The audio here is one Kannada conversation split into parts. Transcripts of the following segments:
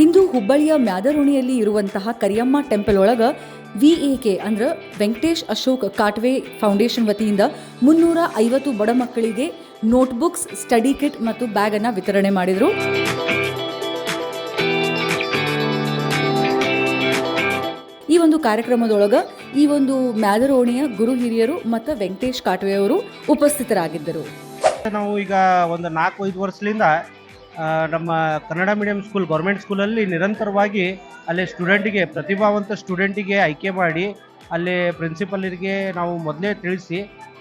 ಇಂದು ಹುಬ್ಬಳ್ಳಿಯ ಮ್ಯಾದರೋಣಿಯಲ್ಲಿ ಇರುವಂತಹ ಕರಿಯಮ್ಮ ಟೆಂಪಲ್ ಒಳಗ ವಿ ಎ ಕೆ ಅಂದ್ರೆ ವೆಂಕಟೇಶ್ ಅಶೋಕ್ ಕಾಟ್ವೆ ಫೌಂಡೇಶನ್ ವತಿಯಿಂದ ಮುನ್ನೂರ ಐವತ್ತು ಬಡ ಮಕ್ಕಳಿಗೆ ನೋಟ್ಬುಕ್ಸ್, ಸ್ಟಡಿ ಕಿಟ್ ಮತ್ತು ಬ್ಯಾಗ್ ಅನ್ನ ವಿತರಣೆ ಮಾಡಿದರು. ಈ ಒಂದು ಕಾರ್ಯಕ್ರಮದೊಳಗ ಈ ಒಂದು ಮ್ಯಾದರೋಣಿಯ ಗುರು ಹಿರಿಯರು ಮತ್ತು ವೆಂಕಟೇಶ್ ಕಾಟ್ವೆ ಅವರು ಉಪಸ್ಥಿತರಾಗಿದ್ದರು. ನಾವು ಈಗ ಒಂದು ನಾಲ್ಕು ಐದು ವರ್ಷದಿಂದ ನಮ್ಮ ಕನ್ನಡ ಮೀಡಿಯಂ ಸ್ಕೂಲ್ ಗೌರ್ಮೆಂಟ್ ಸ್ಕೂಲಲ್ಲಿ ನಿರಂತರವಾಗಿ ಅಲ್ಲಿ ಸ್ಟೂಡೆಂಟಿಗೆ ಪ್ರತಿಭಾವಂತ ಸ್ಟೂಡೆಂಟಿಗೆ ಆಯ್ಕೆ ಮಾಡಿ, ಅಲ್ಲಿ ಪ್ರಿನ್ಸಿಪಲ್ರಿಗೆ ನಾವು ಮೊದಲೇ ತಿಳಿಸಿ,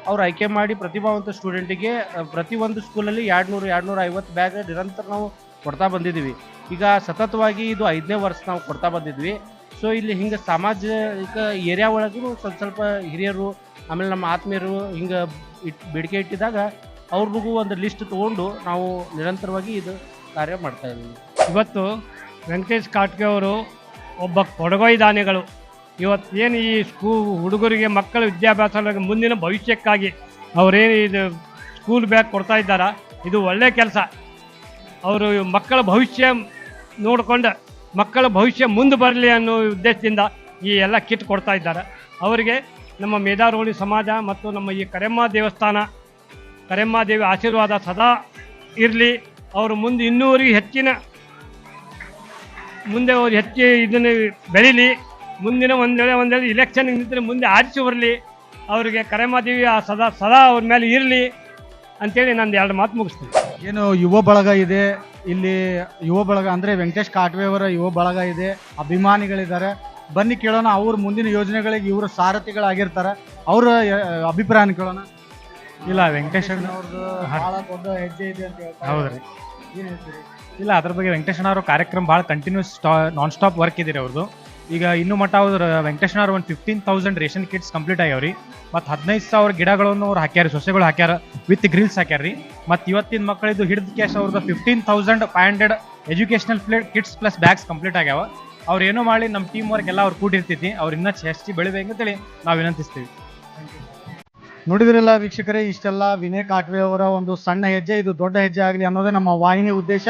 ಅವ್ರು ಆಯ್ಕೆ ಮಾಡಿ ಪ್ರತಿಭಾವಂತ ಸ್ಟೂಡೆಂಟಿಗೆ ಪ್ರತಿ ಪ್ರತಿಯೊಂದು ಸ್ಕೂಲಲ್ಲಿ ಎರಡು ನೂರು ಎರಡು ನೂರ ಐವತ್ತು ಬ್ಯಾಗ್ ನಿರಂತರ ನಾವು ಕೊಡ್ತಾ ಬಂದಿದ್ದೀವಿ. ಈಗ ಸತತವಾಗಿ ಇದು ಐದನೇ ವರ್ಷ ನಾವು ಕೊಡ್ತಾ ಬಂದಿದ್ವಿ. ಸೊ ಇಲ್ಲಿ ಹಿಂಗೆ ಸಾಮಾಜಿಕ ಏರಿಯಾ ಒಳಗೂ ಸ್ವಲ್ಪ ಸ್ವಲ್ಪ ಹಿರಿಯರು, ಆಮೇಲೆ ನಮ್ಮ ಆತ್ಮೀಯರು ಹಿಂಗೆ ಇಟ್, ಬೇಡಿಕೆ ಇಟ್ಟಿದಾಗ ಅವ್ರಿಗೂ ಒಂದು ಲಿಸ್ಟ್ ತೊಗೊಂಡು ನಾವು ನಿರಂತರವಾಗಿ ಇದು ಕಾರ್ಯ ಮಾಡ್ತಾ ಇದ್ದೀವಿ. ಇವತ್ತು ವೆಂಕಟೇಶ್ ಕಾಟ್ಗೆ ಅವರು ಒಬ್ಬ ಕೊಡಗೊಯ್ ದಾನಿಗಳು. ಇವತ್ತು ಏನು ಈ ಸ್ಕೂ ಹುಡುಗರಿಗೆ ಮಕ್ಕಳ ವಿದ್ಯಾಭ್ಯಾಸ ಮುಂದಿನ ಭವಿಷ್ಯಕ್ಕಾಗಿ ಅವರೇನು ಇದು ಸ್ಕೂಲ್ ಬ್ಯಾಗ್ ಕೊಡ್ತಾ ಇದ್ದಾರ? ಇದು ಒಳ್ಳೆ ಕೆಲಸ. ಅವರು ಮಕ್ಕಳ ಭವಿಷ್ಯ ನೋಡಿಕೊಂಡು ಮಕ್ಕಳ ಭವಿಷ್ಯ ಮುಂದೆ ಬರಲಿ ಅನ್ನೋ ಉದ್ದೇಶದಿಂದ ಈ ಎಲ್ಲ ಕಿಟ್ ಕೊಡ್ತಾ ಇದ್ದಾರೆ. ಅವರಿಗೆ ನಮ್ಮ ಮೇಧಾರೋಳಿ ಸಮಾಜ ಮತ್ತು ನಮ್ಮ ಈ ಕರೆಮ್ಮ ದೇವಸ್ಥಾನ ಕರೆಮ್ಮ ದೇವಿ ಆಶೀರ್ವಾದ ಸದಾ ಇರಲಿ. ಅವರು ಮುಂದೆ ಇನ್ನೂವರೆಗೆ ಹೆಚ್ಚಿನ, ಮುಂದೆ ಅವ್ರು ಹೆಚ್ಚು ಇದನ್ನು ಬೆಳೀಲಿ. ಮುಂದಿನ ಒಂದು ವೇಳೆ ಒಂದು ವೇಳೆ ಇಲೆಕ್ಷನ್ ನಿಂತರೆ ಮುಂದೆ ಆರಿಸಿ ಬರಲಿ. ಅವರಿಗೆ ಕರೆಮಾದೇವಿ ಆ ಸದಾ ಸದಾ ಅವ್ರ ಮೇಲೆ ಇರಲಿ ಅಂತೇಳಿ ನಂದು ಎರಡು ಮಾತು ಮುಗಿಸ್ತೀನಿ. ಏನು ಯುವ ಬಳಗ ಇದೆ. ಇಲ್ಲಿ ಯುವ ಬಳಗ ಅಂದರೆ ವೆಂಕಟೇಶ್ ಕಾಟ್ವೆ ಅವರ ಯುವ ಬಳಗ ಇದೆ. ಅಭಿಮಾನಿಗಳಿದ್ದಾರೆ. ಬನ್ನಿ ಕೇಳೋಣ, ಅವ್ರ ಮುಂದಿನ ಯೋಜನೆಗಳಿಗೆ ಇವರು ಸಾರಥಿಗಳಾಗಿರ್ತಾರೆ. ಅವರ ಅಭಿಪ್ರಾಯನ ಕೇಳೋಣ. ಇಲ್ಲ ವೆಂಕಟೇಶಣ್ಣ ಅವ್ರದ್ದು ದೊಡ್ಡ ಹೆಜ್ಜೆ ಇದೆ ಅಂತ ಹೇಳ್ತಾರೆ. ಹೌದ್ರಿ ಏನ್ ಹೇಳ್ತೀರಿ? ಇಲ್ಲ ಅದ್ರ ಬಗ್ಗೆ ವೆಂಕಟೇಶ್ವರ ಅವ್ರ ಕಾರ್ಯಕ್ರಮ ಭಾಳ ಕಂಟಿನ್ಯೂಸ್ ನಾನ್ ಸ್ಟಾಪ್ ವರ್ಕ್ ಇದೆ ಅವ್ರದ್ದು ಈಗ ಇನ್ನು ಮಟ್ಟ ಅವ್ರ ವೆಂಕಟೇಶ್ ಅವ್ರ ಒಂದು fifteen thousand ration kits complete ಆಗ್ಯಾವ್ರಿ. ಮತ್ತು ಹದಿನೈದು ಸಾವಿರ ಗಿಡಗಳನ್ನು ಅವ್ರು ಹಾಕ್ಯಾರ ಸೊಸೆಗಳು ಹಾಕ್ಯಾರ ವಿತ್ ಗ್ರಿಲ್ಸ್ ಹಾಕ್ಯಾರ್ರಿ ಮತ್ತು ಇವತ್ತಿನ ಮಕ್ಕಳಿದ್ದು ಹಿಡಿದ ಕ್ಯಾಶ್ ಅವ್ರದ್ದು fifteen thousand five hundred educational plate kits plus bags complete ಆಗ್ಯಾವ. ಅವ್ರು ಏನೋ ಮಾಡಿ ನಮ್ಮ ಟೀಮ್ ವರ್ಕ್ ಎಲ್ಲ ಅವ್ರು ಕೂಡಿರ್ತೈತಿ ಅವ್ರು ಇನ್ನೂ ಹೆಚ್ಚು ಬೆಳಿಬೇಕಂತೇಳಿ ನಾವು ವಿನಂತಿಸ್ತೀವಿ. ನೋಡಿದ್ರಲ್ಲ ವೀಕ್ಷಕರೇ, ಇಷ್ಟೆಲ್ಲ ವಿನಯ್ ಕಾಟ್ವೆ ಅವರ ಒಂದು ಸಣ್ಣ ಹೆಜ್ಜೆ, ಇದು ದೊಡ್ಡ ಹೆಜ್ಜೆ ಆಗಲಿ ಅನ್ನೋದೇ ನಮ್ಮ ವಾಹಿನಿ ಉದ್ದೇಶ.